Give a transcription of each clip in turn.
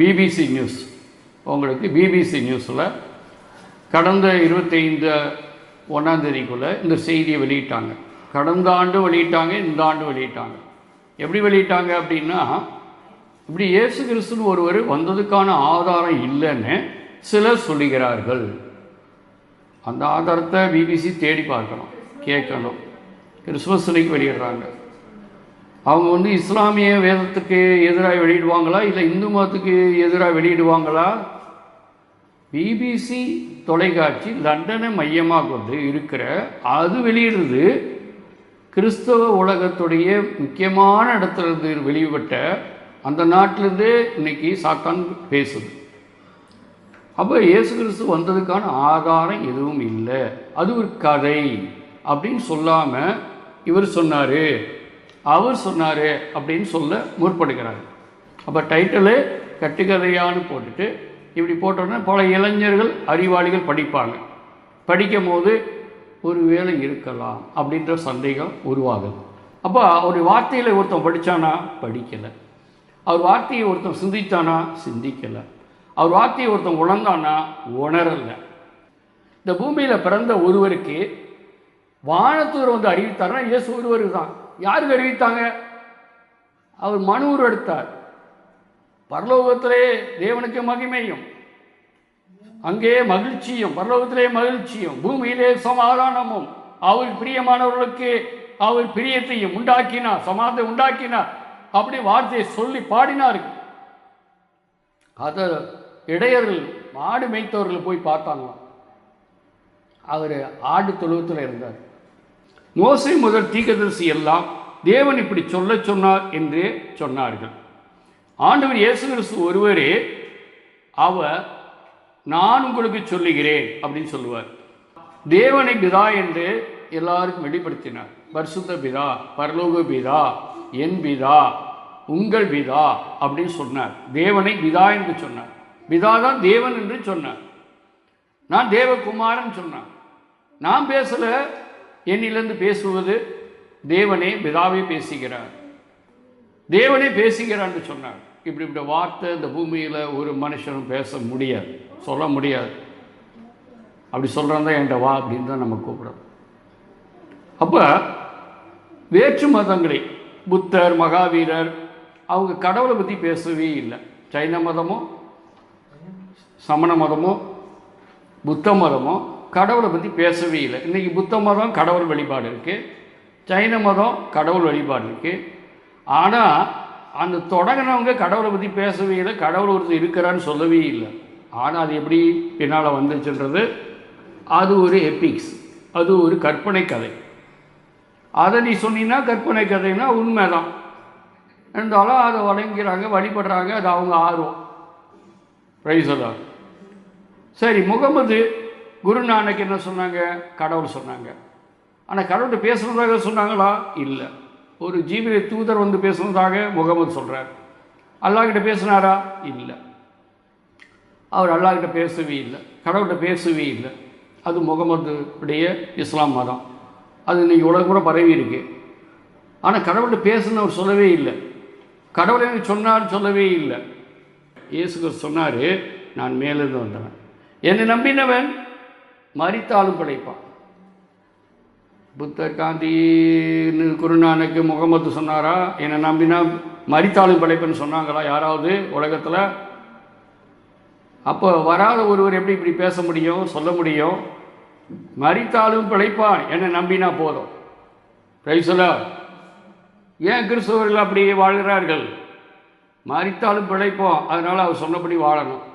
BBC news உங்களுக்கு BBC நியூஸில் கடந்த இருபத்தைந்து ஒன்றாந்தேதிக்குள்ளே இந்த செய்தியை வெளியிட்டாங்க. கடந்த ஆண்டு வெளியிட்டாங்க இந்த ஆண்டு வெளியிட்டாங்க. எப்படி வெளியிட்டாங்க அப்படின்னா இப்படி இயேசு கிறிஸ்துன்னு ஒருவர் வந்ததுக்கான ஆதாரம் இல்லைன்னு சிலர் சொல்லுகிறார்கள். அந்த ஆதாரத்தை பிபிசி தேடி பார்க்கணும் கேட்கணும். கிறிஸ்மஸ் அன்னைக்கு வெளியிடுறாங்க. அவங்க வந்து இஸ்லாமிய வேதத்துக்கு எதிராக வெளியிடுவாங்களா? இல்லை இந்து மதத்துக்கு எதிராக வெளியிடுவாங்களா? பிபிசி தொலைக்காட்சி லண்டனை மையமாக கொண்டு இருக்கிற அது வெளியிடுறது கிறிஸ்தவ உலகத்துடைய முக்கியமான இடத்துல இருந்து வெளிப்பட்ட அந்த நாட்டிலேருந்தே இன்னைக்கு சாத்தான் பேசுது. அப்போ இயேசு கிறிஸ்து வந்ததுக்கான ஆதாரம் எதுவும் இல்லை. அது ஒரு கதை அப்படின்னு சொல்லாமல் இவர் சொன்னார் அவர் சொன்னார் அப்படின்னு சொல்ல முற்படுகிறார். அப்போ டைட்டிலு கட்டுக்கதையான்னு போட்டுட்டு இப்படி போட்டோன்னா பல இளைஞர்கள் அறிவாளிகள் படிப்பாங்க. படிக்கும் போது ஒரு வேலை இருக்கலாம் அப்படின்ற சந்தேகம் உருவாகுது. அப்போ அவர் வார்த்தையில் ஒருத்தன் படித்தானா படிக்கலை. அவர் வார்த்தையை ஒருத்தன் சிந்தித்தானா சிந்திக்கலை. அவர் வார்த்தையை ஒருத்தன் உணர்ந்தானா? உணரலை. இந்த பூமியில் பிறந்த ஒருவருக்கு வானத்தூர் வந்து அறிவித்தார்னா இயேசு ஒருவருக்கு தான் யாருக்கு அறிவித்தாங்க அவர் மனு உருவெடுத்தார் பரலோகத்திலே தேவனுக்கு மகிமையும் அங்கே மகிழ்ச்சியும் பரலோகத்திலே மகிழ்ச்சியும் பூமியிலே சமாதானமும் அவர் பிரியமானவர்களுக்கு அவர் பிரியத்தையும் உண்டாக்கினார் சமாதத்தை உண்டாக்கினார். அப்படி வார்த்தையை சொல்லி பாடினார்கள். அதை இடையர்கள் மாடு மேய்த்தவர்கள் போய் பார்த்தாங்களாம். அவர் ஆடு தொழுவத்தில் இருந்தார். மோசை முதல் தீக்கதரிசி எல்லாம் தேவன் இப்படி சொல்ல சொன்னார் என்று சொன்னார்கள். ஆண்டவர் இயேசு கிறிஸ்து ஒருவரே அவர் நான் உங்களுக்கு சொல்லுகிறேன் அப்படின்னு சொல்லுவார். தேவனை பிதா என்று எல்லாருக்கும் வெளிப்படுத்தினார். பரிசுத்த பிதா பரலோக பிதா என் பிதா உங்கள் பிதா அப்படின்னு சொன்னார். தேவனை பிதா என்று சொன்னார். பிதா தான் தேவன் என்று சொன்னார். நான் தேவகுமாரன் சொன்னான் நான் பேசல என்னிலிருந்து பேசுவது தேவனே பிதாவே பேசுகிறார். தேவனே பேசுகிறான்னு சொன்னார். இப்படி இப்படி வார்த்தை இந்த பூமியில் ஒரு மனுஷனும் பேச முடியாது. சொல்ல முடியாது. அப்படி சொல்கிறான் தான் என்கிட்ட வா அப்படின்னு தான் நம்ம கூப்பிடுறோம். அப்போ வேற்று மதங்களை புத்தர் மகாவீரர் அவங்க கடவுளை பற்றி பேசவே இல்லை. சைன மதமோ சமண மதமோ புத்த மதமோ கடவுளை பற்றி பேசவே இல்லை. இன்றைக்கி புத்த மதம் கடவுள் வழிபாடு இருக்குது சைன மதம் கடவுள் வழிபாடு இருக்குது ஆனால் அந்த தொடங்கினவங்க கடவுளை பற்றி பேசவே இல்லை. கடவுள் ஒருத்தர் இருக்கிறான்னு சொல்லவே இல்லை. ஆனால் அது எப்படி பின்னால் வந்துச்சுன்றது அது ஒரு எப்பிக்ஸ் அது ஒரு கற்பனை கதை. அதை நீ சொன்னீங்கன்னா கற்பனை கதைன்னா உண்மைதான். இருந்தாலும் அதை வழங்கிறாங்க வழிபடுறாங்க அது அவங்க ஆர்வம். ரைசலா சரி முகமது குருநானக் என்ன சொன்னாங்க? கடவுள் சொன்னாங்க. ஆனால் கடவுள்கிட்ட பேசுனதாக சொன்னாங்களா? இல்லை. ஒரு ஜீவிய தூதர் வந்து பேசுனதாக முகமது சொல்கிறார் அல்லாஹ்கிட்ட பேசினாரா? இல்லை. அவர் அல்லாஹ்கிட்ட பேசவே இல்லை. கடவுள்கிட்ட பேசவே இல்லை. அது முகமது உடைய இஸ்லாம் மதம். அது இன்னைக்கு உலகம் கூட பரவி இருக்கு. ஆனால் கடவுள்கிட்ட பேசுன்னு அவர் சொல்லவே இல்லை. கடவுளை எனக்கு சொன்னார் சொல்லவே இல்லை. இயேசுகர் சொன்னார் நான் மேலிருந்து வந்தவன். என்னை நம்பினவன்? மறித்தாலும் பிழைப்பான். புத்தர் காந்தின்னு குருநானக்கு முகமது சொன்னாரா? என்னை நம்பினா மறித்தாலும் பிழைப்புன்னு சொன்னாங்களா? யாராவது உலகத்தில்? அப்போ வராத ஒருவர் எப்படி இப்படி பேச முடியும் சொல்ல முடியும்? மறித்தாலும் பிழைப்பான். என்னை நம்பினா போதும். ரைசலா ஏன் கிறிஸ்தவர்கள் அப்படி வாழ்கிறார்கள்? மறித்தாலும் பிழைப்போம். அதனால் அவர் சொன்னபடி வாழணும்.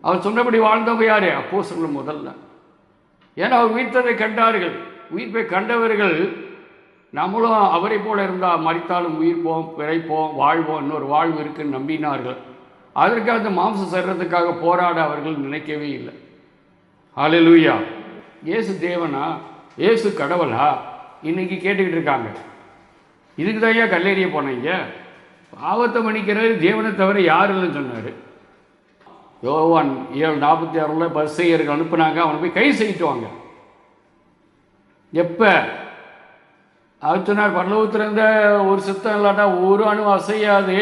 அவர் சொன்னபடி வாழ்ந்தவங்க யார்? அப்போ முதல்ல. ஏன்னா அவர் உயிர்த்ததை கண்டார்கள். உயிர்ப்பை கண்டவர்கள் நம்மளும் அவரை போல இருந்தால் மறித்தாலும் உயிர்ப்போம் பிழைப்போம் வாழ்வோம் இன்னொரு வாழ்வு இருக்குன்னு நம்பினார்கள். அதற்காக அந்த மாம்சம் சேர்றதுக்காக போராட அவர்கள் நினைக்கவே இல்லை. அலலூயா இயேசு தேவனா? இயேசு கடவுளா? இன்னைக்கு கேட்டுக்கிட்டு இருக்காங்க. இதுக்கு தான் ஐயா கல்லெறிய போனீங்க? பாவத்தை மன்னிக்கிறது தேவனை தவிர யாரும் இல்லைன்னு சொன்னார். யோவான் ஏழு நாற்பத்தி ஆறில் பரிசெயர்கள் அனுப்புனாங்க. அவனை போய் கை செய்யிட்டு வாங்க. எப்போ? அவர் சொன்னார் பரலோகத்தில் இருந்த ஒரு சித்தம் இல்லாட்டா ஒரு அணு அசையாது.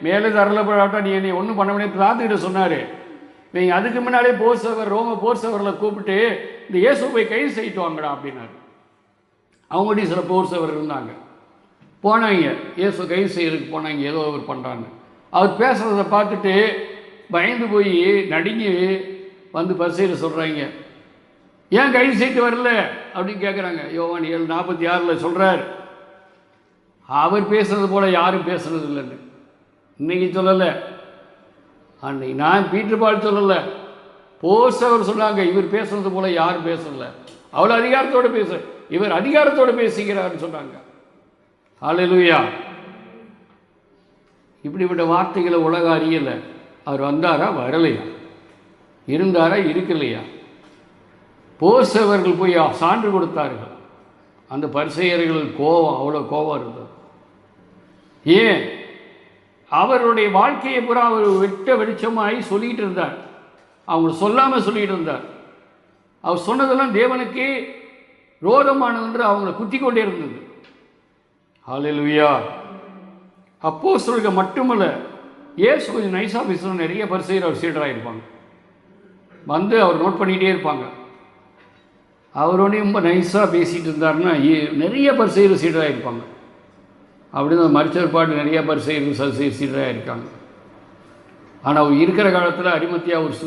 மேலே தரலப்படாட்டா நீ என்னை ஒன்றும் பண்ண முடியாது. பிரார்த்திக்கிட்ட சொன்னார். நீங்க அதுக்கு முன்னாலே போர் சவர் ரோம போர் சவரில் கூப்பிட்டு இந்த இயேசு போய் கைது செய்யிட்டு வாங்கடா அப்படின்னாரு. அவங்கள்டையும் சில போர் சவர் இருந்தாங்க. போனாங்க. இயேசு கைது செய்யறதுக்கு போனாங்க. ஏதோ அவர் பண்ணுறாங்க அவர் பேசுகிறத பார்த்துட்டு பயந்து போய் நடுங்கி வந்து பரிசையில் சொல்கிறாங்க ஏன் கைது செய்து வரல? அப்படின்னு கேட்குறாங்க யோவான் ஏழு நாற்பத்தி ஆறில் சொல்கிறார் அவர் பேசுறது போல் யாரும் பேசுனது இல்லைன்னு. இன்னைக்கு சொல்லலை. அன்னைக்கு நான் பீட்டர் பால் சொல்லலை. போஸ் அவர் சொன்னாங்க. இவர் பேசுறது போல் யாரும் பேசல. அவ்வளோ அதிகாரத்தோடு பேச இவர் அதிகாரத்தோடு பேசுகிறார்னு சொன்னாங்க. ஹalleluya. இப்படிப்பட்ட வார்த்தைகளை உலக அறியலை. அவர் வந்தாரா? வரலையா? இருந்தாரா? இருக்கலையா? போசவர்கள் போய் சான்று கொடுத்தார்கள். அந்த பரிசெயர்கள் கோவம் அவ்வளோ கோபம் இருந்தது. ஏன்? அவருடைய வாழ்க்கையை பூரா அவர் வெட்ட வெளிச்சமாகி சொல்லிக்கிட்டு இருந்தார். அவங்க சொல்லாமல் சொல்லிகிட்டு இருந்தார். அவர் சொன்னதெல்லாம் தேவனுக்கே ரோதமானது என்று அவங்கள குத்தி கொண்டே இருந்தது. ஹalleluya. அப்போ சொல்க மட்டுமல்ல ஏசு கொஞ்சம் நைஸாக பேசணும் நிறைய பரிசெயர் அவர் சீடராக இருப்பாங்க. வந்து அவர் நோட் பண்ணிகிட்டே இருப்பாங்க. அவரோடய ரொம்ப நைஸாக பேசிகிட்டு இருந்தாருன்னா ஏ- நிறைய பரிசெயர் சீடராக இருப்பாங்க. அப்படின்னு மருத்துவர் பாட்டு நிறைய பரிசெயர் சரி சீடராக இருக்காங்க. ஆனால் அவர் இருக்கிற காலத்தில் அடிமத்தியாக ஒரு சு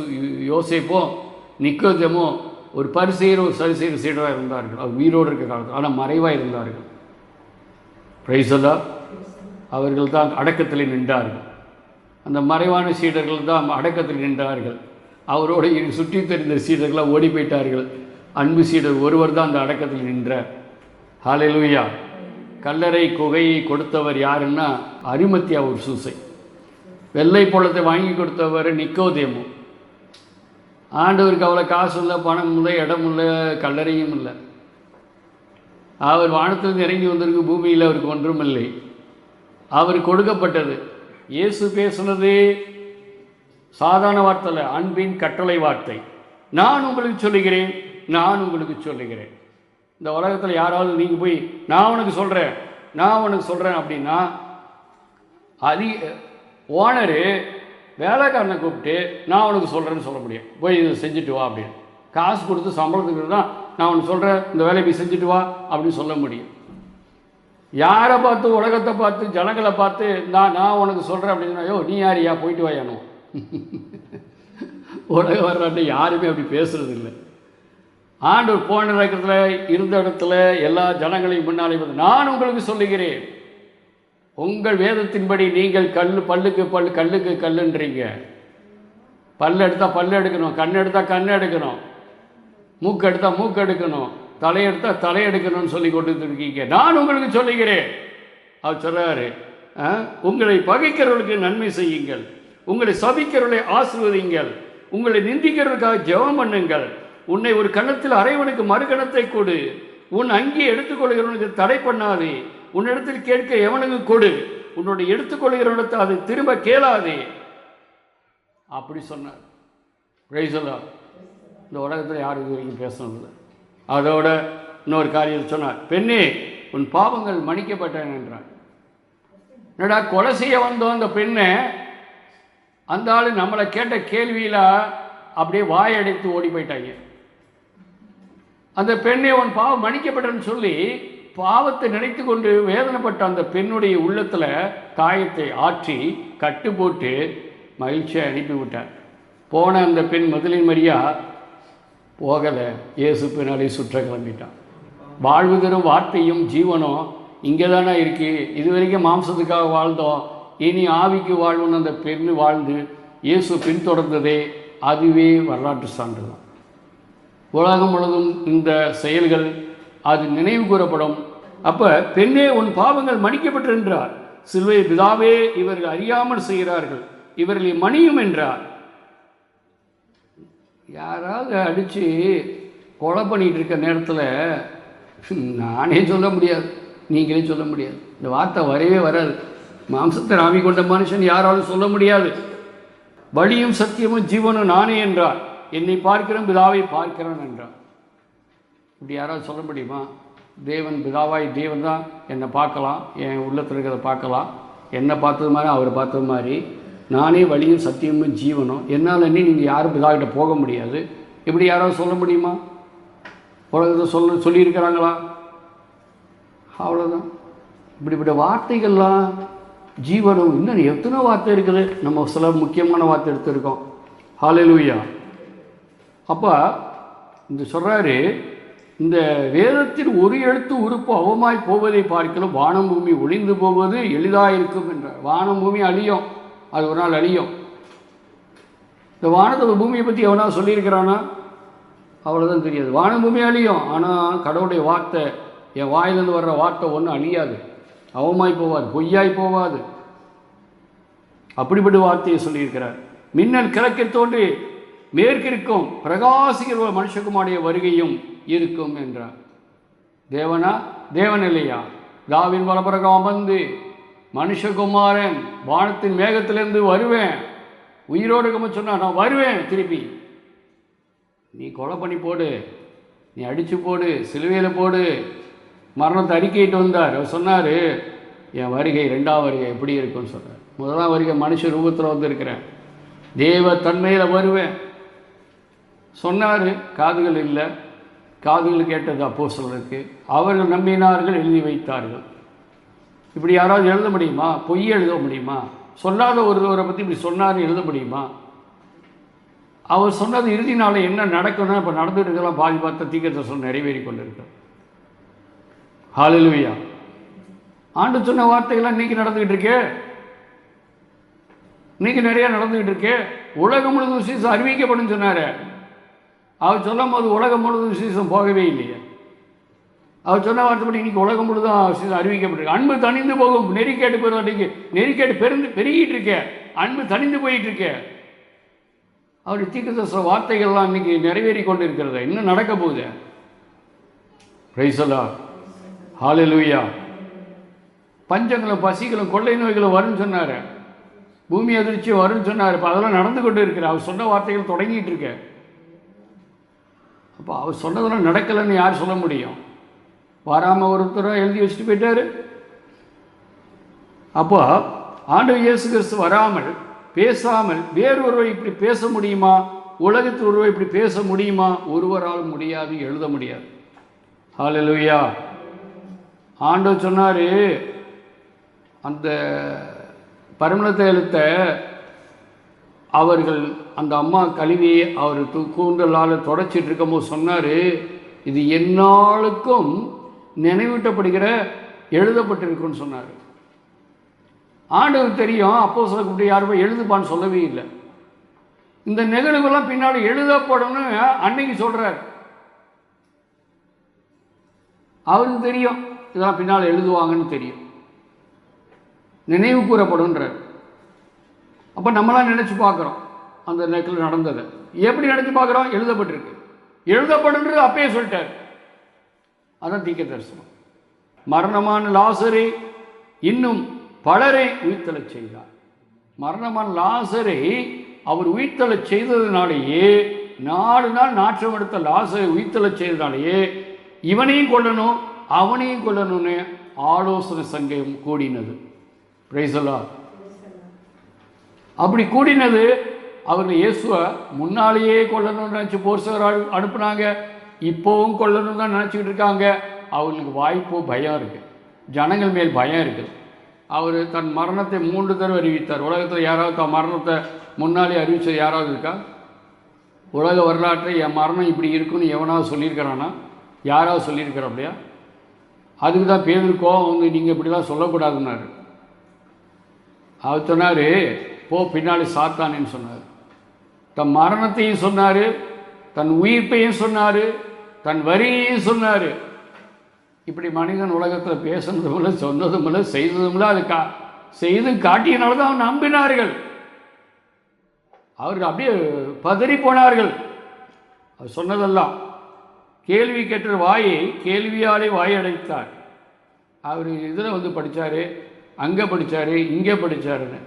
யோசிப்போ நிக்கோதேமோ ஒரு பரிசெயர் ஒரு சரிசெயர் சீடராக இருந்தார்கள். அவர் உயிரோடு இருக்கிற காலத்தில் ஆனால் மறைவாக இருந்தார்கள். பிரைசல்லா அவர்கள் தான் அடக்கத்தில் நின்றார்கள். அந்த மறைவான சீடர்கள் தான் அடக்கத்தில் நின்றார்கள். அவரோடு இரு- சுற்றித் தெரிந்த சீடர்களாக ஓடி போயிட்டார்கள். அன்பு சீடர் ஒருவர் தான் அந்த அடக்கத்தில் நின்றார். ஹalleluya. கல்லறை குகையை கொடுத்தவர் யாருன்னா அரிமத்தியா ஒரு சூசை. வெள்ளை பழத்தை வாங்கி கொடுத்தவர் நிக்கோதேமோ. ஆண்டவருக்கு அவ்வளோ காசு இல்லை பணம் இல்லை இடம் இல்லை கல்லறையும் இல்லை. அவர் வானத்திலிருந்து இறங்கி வந்திருக்கு பூமியில் அவருக்கு ஒன்றும் இல்லை. அவர் கொடுக்கப்பட்டது. இயேசு பேசுனது சாதாரண வார்த்தை இல்லை அன்பின் கட்டளை வார்த்தை. நான் உங்களுக்கு சொல்லுகிறேன் நான் உங்களுக்கு சொல்லுகிறேன். இந்த உலகத்தில் யாராவது நீங்கள் போய் நான் உனக்கு சொல்கிறேன் நான் உனக்கு சொல்கிறேன் அப்படின்னா அதி ஓனரு வேலைக்காரனை கூப்பிட்டு நான் உனக்கு சொல்கிறேன்னு சொல்ல முடியும். போய் இதை செஞ்சுட்டு வா அப்படின்னு. காசு கொடுத்து சம்பளத்துக்கு தான் நான் உனக்கு சொல்கிறேன் இந்த வேலையை போய் செஞ்சுட்டு வா அப்படின்னு சொல்ல முடியும். யாரை பார்த்து உலகத்தை பார்த்து ஜனங்களை பார்த்து நான் நான் உனக்கு சொல்கிறேன் அப்படின்னா யோ நீ யாரியா போயிட்டு வாயானோ உலகம் வர்றாட்டு யாருமே அப்படி பேசுறது இல்லை. ஆண்டவர் போன இடத்துல இருந்த இடத்துல எல்லா ஜனங்களையும் முன்னாலே வந்து நான் உங்களுக்கு சொல்லுகிறேன். உங்கள் வேதத்தின்படி நீங்கள் கல் பல்லுக்கு பல் கல்லுக்கு கல்லுன்றீங்க. பல் எடுத்தால் பல் எடுக்கணும் கண் எடுத்தால் கண் எடுக்கணும். மூக்கு எடுத்தால் மூக்கு எடுக்கணும். தலையெடுத்தால் தலையெடுக்கணும்னு சொல்லி கொண்டு இருக்கீங்க நான் உங்களுக்கு சொல்லுகிறேன். அவர் சொல்கிறாரு "ஆ, உங்களை பகைக்கிறவர்களுக்கு நன்மை செய்யுங்கள். உங்களை சபிக்கிறவர்களை ஆசிர்வதிங்கள் உங்களை நிந்திக்கிறவர்களுக்காக ஜெபம் பண்ணுங்கள். உன்னை ஒரு கணத்தில் அறைவனுக்கு மறுகணத்தை கொடு. உன் அங்கே எடுத்துக்கொள்கிறவனுக்கு தடை பண்ணாதே. உன்னிடத்தில் கேட்க எவனுக்கு கொடு. உன்னுடைய எடுத்துக்கொள்கிறவனுக்கு அதை திரும்ப கேளாதே. அப்படி சொன்னார். பிரைசலா இந்த உலகத்தில் யாரும் இது வரைக்கும் பேசினதில்லை. அதோட இன்னொரு காரியம் சொன்னார் பெண்ணே உன் பாவங்கள் மன்னிக்கப்பட்டன என்றார். என்னடா கொலை செய்ய வந்தோம் அந்த பெண்ணை? அந்த ஆள் நம்மளை கேட்ட கேள்வியில் அப்படியே வாயடைத்து ஓடி போயிட்டாங்க. அந்த பெண்ணை உன் பாவம் மன்னிக்கப்பட்டன்னு சொல்லி பாவத்தை நினைத்து கொண்டு வேதனைப்பட்ட அந்த பெண்ணுடைய உள்ளத்தில் காயத்தை ஆற்றி கட்டு போட்டு மகிழ்ச்சியை அனுப்பி விட்டார். போன அந்த பெண் முதலின் மரியா போகலை. இயேசு பின்னாலே சுற்ற கிளம்பிட்டான். வாழ்வு தரும் வார்த்தையும் ஜீவனும் இங்கே தானே இருக்கு. இது வரைக்கும் மாம்சத்துக்காக வாழ்ந்தோம். இனி ஆவிக்கு வாழ்வுன்னு அந்த பெண் வாழ்ந்து இயேசு பின்தொடர்ந்ததே அதுவே வரலாற்று சான்று தான் உலகம் முழுவதும் இந்த செயல்கள் அது நினைவு கூறப்படும். அப்போ பெண்ணே உன் பாவங்கள் மன்னிக்கப்பட்டிருந்தார் சிலுவை பிதாவே இவர்கள் அறியாமல் செய்கிறார்கள். இவர்களை மணியும் என்றார். யாராவது அடித்து கொலை பண்ணிகிட்டு இருக்க நேரத்தில் நானே சொல்ல முடியாது. நீங்களே சொல்ல முடியாது. இந்த வார்த்தை வரவே வராது. மாம்சத்தை நாமி கொண்ட மனுஷன் யாராலும் சொல்ல முடியாது. வழியும் சத்தியமும் ஜீவனும் நானே என்றார். என்னை பார்க்கிறேன் பிதாவை பார்க்கிறேன் என்றார். இப்படி யாராவது சொல்ல முடியுமா? தேவன் பிதாவாய் தேவன் தான். என்னை பார்க்கலாம். என் உள்ளத்தில் இருக்கிறத பார்க்கலாம். என்னை பார்த்தது மாதிரி அவரை பார்த்தது மாதிரி. நானே வழியும் சத்தியமும் ஜீவனும். என்னால் நீங்கள் யாரும் பிதாகிட்ட போக முடியாது. இப்படி யாராவது சொல்ல முடியுமா? உலகத்தை சொல்ல சொல்லியிருக்கிறாங்களா? அவ்வளோதான் இப்படிப்பட்ட வார்த்தைகள்லாம் ஜீவனம் இன்னும் எத்தனை வார்த்தை இருக்குது. நம்ம சில முக்கியமான வார்த்தை எடுத்திருக்கோம். ஹாலலூயா அப்போ இந்த சொல்கிறாரு இந்த வேதத்தில் ஒரு எழுத்து உறுப்பு அவமாய் போவதை பார்க்கலாம் வானம் பூமி ஒளிந்து போவது எளிதாக இருக்கும் என்றார். வானம் பூமி அழியும். அது ஒரு நாள் அழியும். இந்த வானத்தை பூமியை பற்றி எவனா சொல்லியிருக்கிறானா? அவ்வளோதான் தெரியாது. வான பூமி அழியும். ஆனால் கடவுளுடைய வார்த்தை என் வாயிலிருந்து வர்ற வார்த்தை ஒன்றும் அழியாது. அவமாய் போவாது பொய்யாய் போவாது. அப்படிப்பட்ட வார்த்தையை சொல்லியிருக்கிறார். மின்னல் கிழக்கில் தோன்றி மேற்கிருக்கும் பிரகாசிக்கிற மனுஷகுமாரிய வருகையும் இருக்கும் என்றார். தேவனா? தேவன் இல்லையா? தாவின் வலப்புறகம் அமர்ந்து மனுஷகுமாரன் வானத்தின் மேகத்திலேருந்து வருவேன். உயிரோடு இருக்கமா சொன்னால் நான் வருவேன் திருப்பி. நீ கொலை பண்ணி போடு. நீ அடித்து போடு. சிலுவையில் போடு. மரணத்தை அறிக்கையிட்டு வந்தார். அவர் சொன்னார் என் வருகை ரெண்டாம் வருகை எப்படி இருக்கும்னு சொன்னார். முதலாம் வருகை மனுஷ ரூபத்தில் வந்திருக்கிறேன். தேவ தன்மையில் வருவேன். சொன்னார் காதுகள் இல்லை. காதுகள் கேட்டது அப்போ சொல்றதுக்கு அவர்கள் நம்பினார்கள் எழுதி வைத்தார்கள். இப்படி யாராவது எழுத முடியுமா? பொய் எழுத முடியுமா? சொல்லாத ஒருவரை பற்றி இப்படி சொன்னார் எழுத முடியுமா? அவர் சொன்னது இறுதி நாளில் என்ன நடக்கணும் இப்போ நடந்துட்டு இருக்கலாம் பாதி பார்த்த தீக்கத்தை சொன்ன நிறைவேறி கொண்டிருக்கிறோம் ஹalleluya ஆண்டு சொன்ன வார்த்தைகள்லாம் இன்னைக்கு நடந்துக்கிட்டு இருக்கே. இன்னைக்கு நிறையா நடந்துக்கிட்டு இருக்கே. உலகம் முழுவதும் விசேஷம் அறிவிக்கப்படும் சொன்னார். அவர் சொல்லும் போது உலகம் முழுவதும் விசேஷம் போகவே இல்லையே. அவர் சொன்ன வார்த்தைப்படி இன்னைக்கு உலகம் முழுதும் அறிவிக்கப்பட்டிருக்கு. அன்பு தணிந்து போகும். நெறிக்கேட்டு போயிடும் இன்னைக்கு நெறிக்கேட்டு பெருந்து பெருகிட்டு இருக்க. அன்பு தணிந்து போயிட்டு இருக்க. அவர் தீர்க்கதர்சன வார்த்தைகள்லாம் இன்னைக்கு நிறைவேறி கொண்டு இருக்கிறது இன்னும் நடக்க போகுது. பிரைசலா ஹalleluya பஞ்சங்களும் பசிகளும் கொள்ளை நோய்களும் வரும்னு சொன்னார். பூமி அதிர்ச்சி வரும்னு சொன்னார். இப்போ அதெல்லாம் நடந்து கொண்டு இருக்கிற அவர் சொன்ன வார்த்தைகள் தொடங்கிட்டு இருக்க. அப்போ அவர் சொன்னதெல்லாம் நடக்கலைன்னு யார் சொல்ல முடியும்? வராமல் ஒருத்தரும் எழுதி வச்சுட்டு போயிட்டாரு. அப்போ ஆண்டு இயேசு கிறிஸ்து வராமல் பேசாமல் வேறொருவர் இப்படி பேச முடியுமா? உலகத்தில் ஒருவர் இப்படி பேச முடியுமா? ஒருவரால் முடியாது எழுத முடியாது. ஹalleluya ஆண்டவர் சொன்னார் அந்த பரிமளத்தை எழுத்த அவர்கள் அந்த அம்மா கழுவி அவர் கூந்தலால் தொடச்சிட்டு இருக்கும்போது சொன்னார் இது எந்நாளுக்கும் நினைவூட்டப்படுகிற எழுதப்பட்டிருக்குன்னு சொன்னார். ஆண்டவர் தெரியும் அப்போ சொல்லக்கூடிய யாருமே எழுதுப்பான்னு சொல்லவே இல்லை. இந்த நிகழ்வுகள்லாம் பின்னாடி எழுதப்படும்னு அன்னைக்கு சொல்கிறார் அவருக்கு தெரியும் இதெல்லாம் பின்னால் எழுதுவாங்கன்னு தெரியும். நினைவு கூறப்படும்ன்றார். அப்போ நம்மளாம் நினச்சி பார்க்குறோம் அந்த நேரத்தில் நடந்ததை. எப்படி நினச்சி பார்க்குறோம்? எழுதப்பட்டிருக்கு. எழுதப்படுன்றது அப்பயே சொல்லிட்டார். அதான் தீக்க தரிசனம். மரணமான லாசரை இன்னும் பலரை உயிர்த்தலச் செய்தார். மரணமான லாசரை அவர் உயிர்த்தலச் செய்ததுனாலேயே நாலு நாள் நாற்றம் எடுத்த லாசரை உயிர்த்தலச் செய்ததுனாலேயே இவனையும் கொல்லணும் அவனையும் கொல்லணும்னு ஆலோசனை சங்கம் கூடினது. பிரைசலா அப்படி கூடினது அவர்கள் இயேசுவை முன்னாலேயே கொள்ளணும்னு நினச்சி போர்சவர் அனுப்புனாங்க. இப்போவும் கொள்ளணும் தான் நினச்சிக்கிட்டு இருக்காங்க. அவங்களுக்கு வாய்ப்பு பயம் இருக்குது ஜனங்கள் மேல் பயம் இருக்குது அவர் தன் மரணத்தை மூன்று தடவை அறிவித்தார். உலகத்தில் யாராவது தன் மரணத்தை முன்னாலே அறிவித்தது யாராவது இருக்கா? உலக வரலாற்றை என் மரணம் இப்படி இருக்குன்னு எவனாவது சொல்லியிருக்கிறானா? யாராவது சொல்லியிருக்கிறோம் அப்படியா? அதுக்கு தான் பேருக்கோ அவங்க நீங்கள் இப்படிலாம் சொல்லக்கூடாதுன்னாரு. அவர் சொன்னார் போ பின்னாடி சாத்தானேன்னு சொன்னார். தன் மரணத்தையும் சொன்னார் தன் உயிர்ப்பையும் சொன்னார் தன் வரியையும் சொன்னார். இப்படி மனிதன் உலகத்தில் பேசுனதும் இல்லை சொன்னதும் இல்லை செய்ததும் இல்லை அது கா செய்து காட்டியனால தான் அவன் நம்பினார்கள். அவர்கள் அப்படியே பதறி போனார்கள். அவர் சொன்னதெல்லாம் கேள்வி கேட்ட வாயை கேள்வியாலே வாயடைத்தார். அவர் இதில் வந்து படித்தார் அங்கே படித்தார் இங்கே படித்தாருன்னு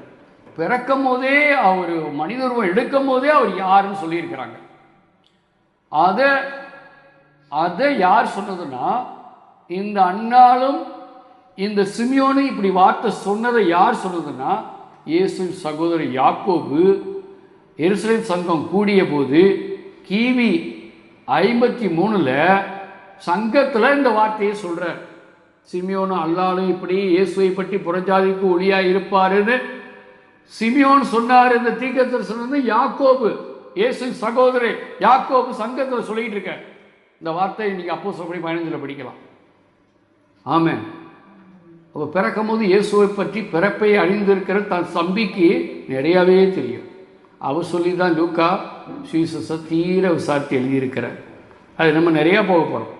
பிறக்கும் போதே அவர் மனித உருவம் எடுக்கும் போதே அவர் யாருன்னு சொல்லியிருக்கிறாங்க. அதை அதை யார் சொன்னதுன்னா இந்த அண்ணாலும் இந்த சிமியோனு இப்படி வார்த்தை சொன்னதை யார் சொன்னதுன்னா இயேசு சகோதரர் யாக்கோபு. எருசலேம் சங்கம் கூடிய போது கிவி ஐம்பத்தி மூணில் சங்கத்தில் இந்த வார்த்தையை சொல்கிறார் சிமியோனு அல்லாலும் இப்படி இயேசுவை பற்றி புறஜாதிக்கு ஒளியாக இருப்பாருன்னு சிமியோன் சொன்னார் இந்த தீர்க்கதரிசனம் வந்து யாக்கோபு. இயேசு சகோதரர் யாக்கோபு சங்கத்தில் சொல்லிட்டு இருக்க இந்த வார்த்தை நீங்கள் அப்போ சொல்லி பயணத்தில் படிக்கலாம். ஆமென். அப்போ பிறக்கும் போது இயேசுவை பற்றி பிறப்பை அறிந்திருக்கிற தன் தம்பிக்கு நிறையாவே தெரியும். அவர் சொல்லி தான் லூக்கா சுவிசஸை தீர விசாரித்து எழுதியிருக்கிறார். அது நம்ம நிறையா போக போகிறோம்